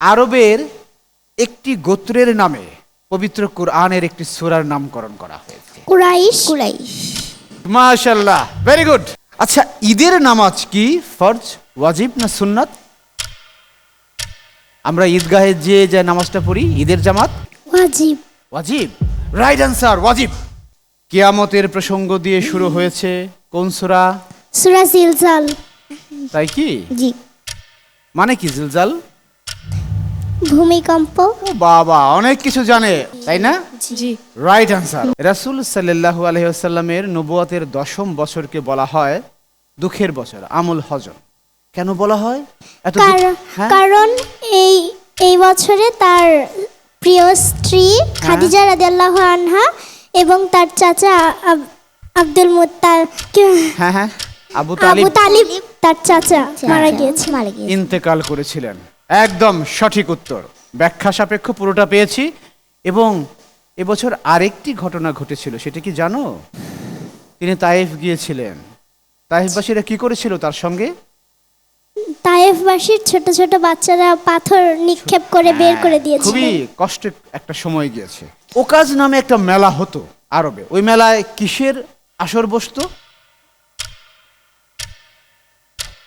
আরবের একটি গোত্রের নামে পবিত্র কোরআনের একটি সূরার নামকরণ করা হয়েছে। কুরাইশ। কুরাইশ। মাশাল্লাহ ভেরি গুড আচ্ছা ঈদের নামাজ কি ফরজ ওয়াজিব না সুন্নাত? আমরা ঈদগাহে যে যে নামাজটা পড়ি ঈদের জামাত? ওয়াজিব। ওয়াজিব। রাইট অ্যান্সার ওয়াজিব। কিয়ামতের প্রসঙ্গ দিয়ে শুরু হয়েছে কোন সূরা? সূরা জিলজাল। তাই কি? জি। মানে কি জিলজাল? ভূমিকম্প? ও বাবা অনেক কিছু জানে তাই না? জি। রাইট অ্যান্সার রাসূল সাল্লাল্লাহু আলাইহি ওয়াসাল্লামের নবুয়তের দশম বছরকে বলা হয় দুঃখের বছর আমুল হজম কেন বলা হয়? এত কারণ হ্যাঁ? এই এই বছরে তার প্রিয় স্ত্রী হ্যাঁ। খাদিজা রাদিয়াল্লাহু আনহা এবং তার চাচা আব্দুল মুত্তাল হ্যাঁ হ্যাঁ। আবু আবু তালিব। তালিব তার চাচা মারা গিয়েছে। মারা গিয়েছে। ইন্তেকাল করেছিলেন। একদম সঠিক উত্তর। ব্যাখ্যা সাপেক্ষ পুরোটা পেয়েছি এবং এবছর আরেকটি ঘটনা ঘটেছিল সেটা কি জানো? তিনি তাইফ গিয়েছিলেন। তাইফবাসীরা কি করেছিল তার সঙ্গে? তায়েফবাসীর ছোট ছোট বাচ্চারা পাথর নিক্ষেপ করে বের করে দিয়েছিল। খুবই কষ্টের একটা সময় গিয়েছে। ওকাজ নামে একটা মেলা হতো আরবে। ওই মেলায় কিসের আসর বসতো?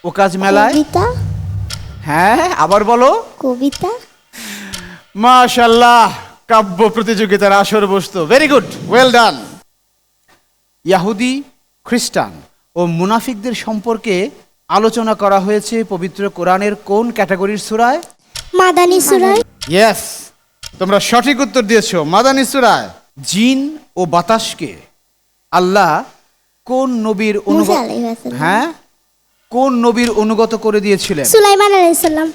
ওকাজ মেলায় হ্যাঁ আবার বলো। কবিতা? মাশাল্লাহ কাব্য প্রতিযোগিতার আসর বসতো। ভেরি গুড ওয়েল ডান ইয়াহুদি খ্রিস্টান ও মুনাফিকদের সম্পর্কে আলোচনা করা হয়েছে পবিত্র কোরআনের কোন ক্যাটাগরির সূরায়? মাদানী সুরায়। ইয়েস তোমরা সঠিক উত্তর দিয়েছ। মাদানী সুরায় জিন ও বাতাসকে। আল্লাহ কোন নবীর অনুগত হ্যাঁ? কোন নবীর অনুগত করে দিয়েছিলেন? সুলাইমান আলাইসাল্লাম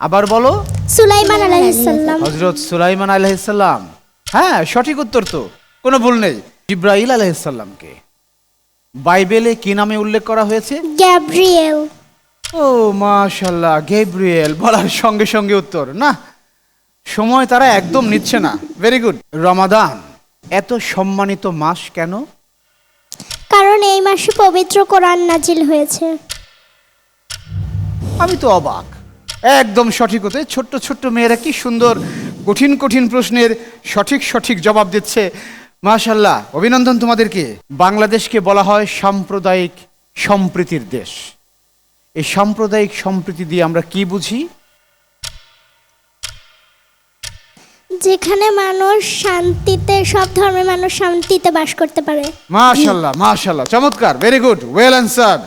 আবার বলো। সুলাইমান আলাইসাল্লাম হজরত সুলাইমান আলহিসাল্লাম হ্যাঁ সঠিক উত্তর তো। কোনো ভুল নেই। ইব্রাহিল আলহিসাল্লামকে বাইবেলে কি নামে উল্লেখ করা হয়েছে? গ্যাব্রিয়েল। ও মাশাল্লাহ গেব্রিয়েল বলার সঙ্গে সঙ্গে উত্তর। না সময় তারা একদম নিচ্ছে না। ভেরি গুড রমাদান এত সম্মানিত মাস কেন? কারণ এই মাসে পবিত্র কোরআন নাজিল হয়েছে। আমি তো অবাক। একদম সঠিক হতে ছোট্ট ছোট্ট মেয়েরা কি সুন্দর, কঠিন কঠিন প্রশ্নের সঠিক সঠিক জবাব দিচ্ছে। মাশাল্লাহ অভিনন্দন তোমাদেরকে। বাংলাদেশকে বলা হয় সাম্প্রদায়িক সম্প্রীতির দেশ। এই সাম্প্রদায়িক সম্প্রীতি দিয়ে আমরা কি বুঝি? যেখানে মানুষ শান্তিতে, সব ধর্মের মানুষ শান্তিতে বাস করতে পারে। মাশাল্লাহ মাশাল্লাহ, চমৎকার ভেরি গুড ওয়েল অ্যান্সার